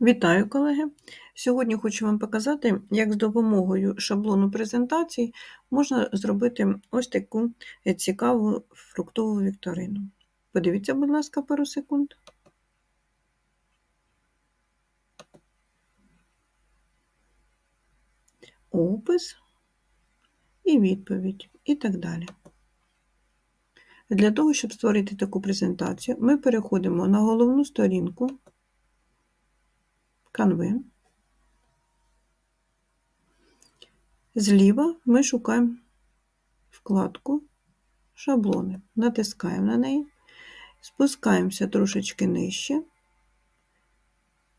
Вітаю, колеги! Сьогодні хочу вам показати, як з допомогою шаблону презентацій можна зробити ось таку цікаву фруктову вікторину. Подивіться, будь ласка, пару секунд. Опис і відповідь, і так далі. Для того, щоб створити таку презентацію, ми переходимо на головну сторінку. Canva. Зліва ми шукаємо вкладку шаблони, натискаємо на неї, спускаємося трошечки нижче.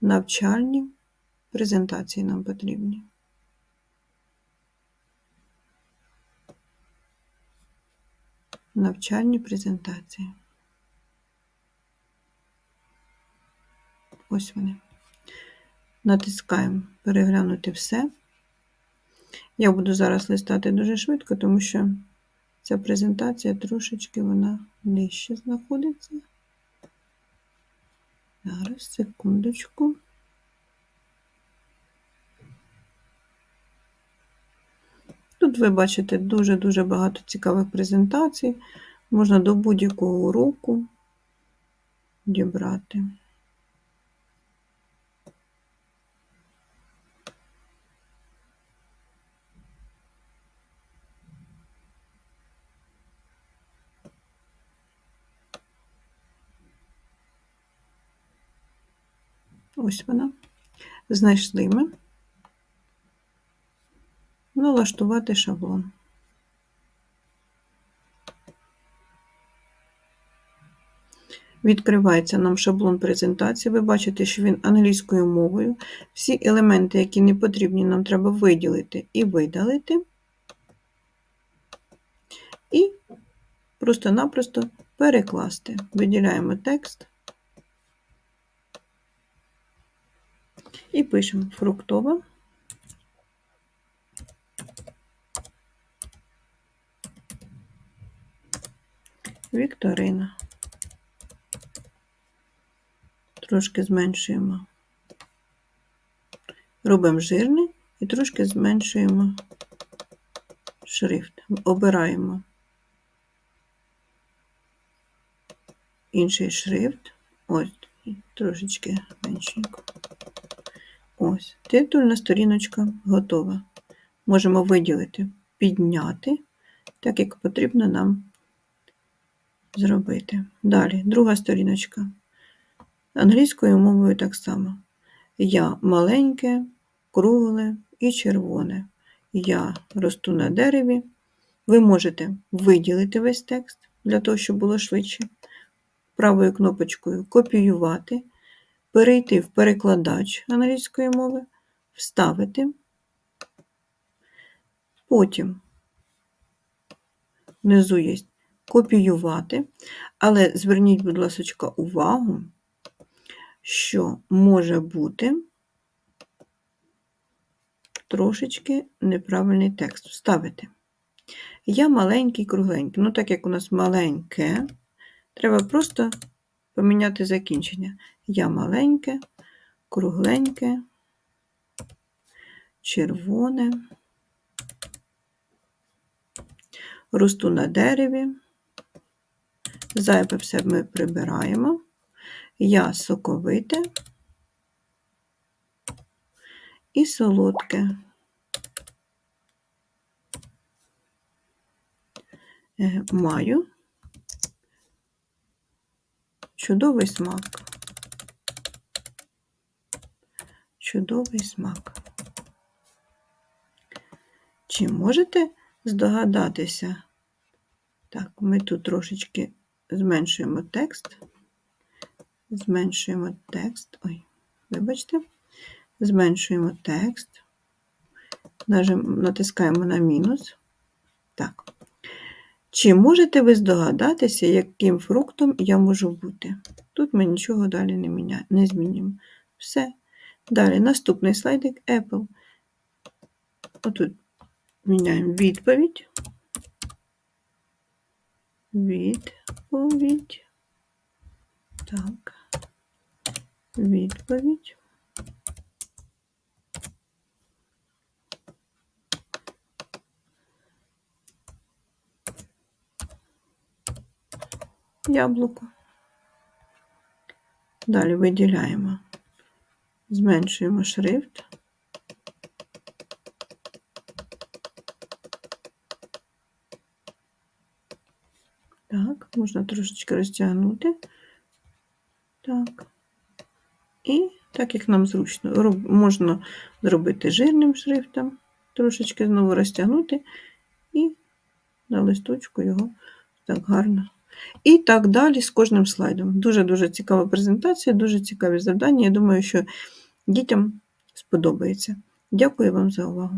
Навчальні презентації нам потрібні. Навчальні презентації. Ось вони. Натискаємо переглянути все. Я буду зараз листати дуже швидко, тому що ця презентація трошечки вона нижче знаходиться. Зараз, секундочку. Тут ви бачите дуже-дуже багато цікавих презентацій. Можна до будь-якого уроку дібрати. Ось вона. Знайшли ми. Налаштувати шаблон. Відкривається нам шаблон презентації. Ви бачите, що він англійською мовою. Всі елементи, які не потрібні, нам треба виділити і видалити. І просто-напросто перекласти. Виділяємо текст. І пишемо фруктова. Вікторина. Трошки зменшуємо. Робимо жирний і трошки зменшуємо шрифт. Обираємо інший шрифт. Ось, трошечки меншенько. Ось, титульна сторіночка готова. Можемо виділити, підняти, так як потрібно нам зробити. Далі, друга сторіночка. Англійською мовою так само. Я маленьке, кругле і червоне. Я росту на дереві. Ви можете виділити весь текст для того, щоб було швидше. Правою кнопочкою копіювати перейти в перекладач англійської мови, вставити, потім внизу є копіювати, але зверніть, будь ласка, увагу, що може бути трошечки неправильний текст. Вставити. Я маленький, кругленький. Ну, так як у нас маленьке, треба просто поміняти закінчення. Я маленьке, кругленьке, червоне, росту на дереві, зайве все ми прибираємо. Я соковите і солодке. Е, маю чудовий смак. Чудовий смак. Чи можете здогадатися? Так, ми тут трошечки зменшуємо текст, зменшуємо текст, ой, вибачте, зменшуємо текст, натискаємо на мінус. Так. Чи можете ви здогадатися, яким фруктом я можу бути? Тут ми нічого далі не міня... не змінюємо. Все. Далі наступний слайдик Apple. Отут міняємо відповідь. Відповідь. Так. Відповідь. Яблуко. Далі виділяємо зменшуємо шрифт. Так, можна трошечки розтягнути. Так. І так як нам зручно, можна зробити жирним шрифтом, трошечки знову розтягнути і на листочку його так гарно. І так далі з кожним слайдом. Дуже-дуже цікава презентація, дуже цікаві завдання. Я думаю, що дітям сподобається. Дякую вам за увагу.